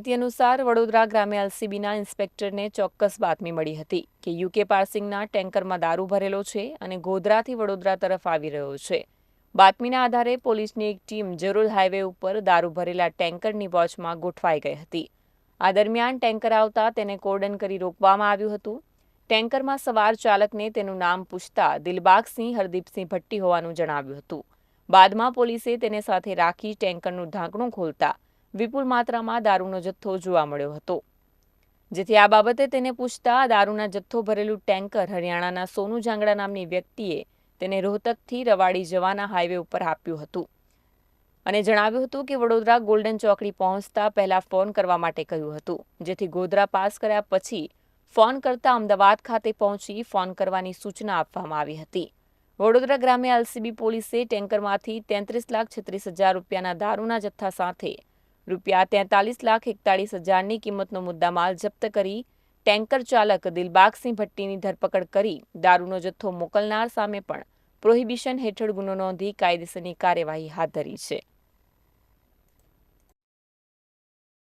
માહિતી અનુસાર, વડોદરા ગ્રામે એલસીબીના ઇન્સ્પેક્ટરને ચોક્કસ બાતમી મળી હતી કે યુકે પાર્સિંગના ટેન્કરમાં દારૂ ભરેલો છે અને ગોધરાથી વડોદરા તરફ આવી રહ્યો છે. બાતમીના આધારે પોલીસની એક ટીમ જરૂર હાઈવે ઉપર દારૂ ભરેલા ટેન્કરની વોચમાં ગોઠવાઈ ગઈ હતી. આ દરમિયાન ટેન્કર આવતા તેને કોર્ડન કરી રોકવામાં આવ્યું હતું. ટેન્કરમાં સવાર ચાલકને તેનું નામ પૂછતા દિલબાગસિંહ, હરદીપસિંહ ભટ્ટી હોવાનું જણાવ્યું હતું. બાદમાં પોલીસે તેને સાથે રાખી ટેન્કરનું ઢાંકણું ખોલતા વિપુલ માત્રામાં દારૂનો જથ્થો જોવા મળ્યો હતો. જેથી આ બાબતે તેને પૂછતા દારૂના જથ્થો ભરેલું ટેન્કર હરિયાણાના સોનુ જાંગડા નામની વ્યક્તિએ તેને રોહતકથી રવાડી જવાના હાઈવે ઉપર આપ્યું હતું. અને જણાવ્યું હતું કે વડોદરા ગોલ્ડન ચોકડી પહોંચતા પહેલા ફોન કરવા માટે કહ્યું હતું, જેથી ગોધરા પાસ કર્યા પછી ફોન કરતા અમદાવાદ ખાતે પહોંચી ફોન કરવાની સૂચના આપવામાં આવી હતી. વડોદરા ગ્રામ્ય એલસીબી પોલીસે ટેન્કરમાંથી તેત્રીસ લાખ છત્રીસ હજાર રૂપિયાના દારૂના જથ્થા સાથે રૂપિયા તેતાલીસ લાખ એકતાળીસ હજારની કિંમતનો મુદ્દામાલ જપ્ત કરી ટેન્કર ચાલક દિલબાગસિંહ ભટ્ટીની ધરપકડ કરી. દારૂનો જથ્થો મોકલનાર સામે પણ પ્રોહિબિશન હેઠળ ગુનો નોંધી કાયદેસરની કાર્યવાહી હાથ ધરી છે.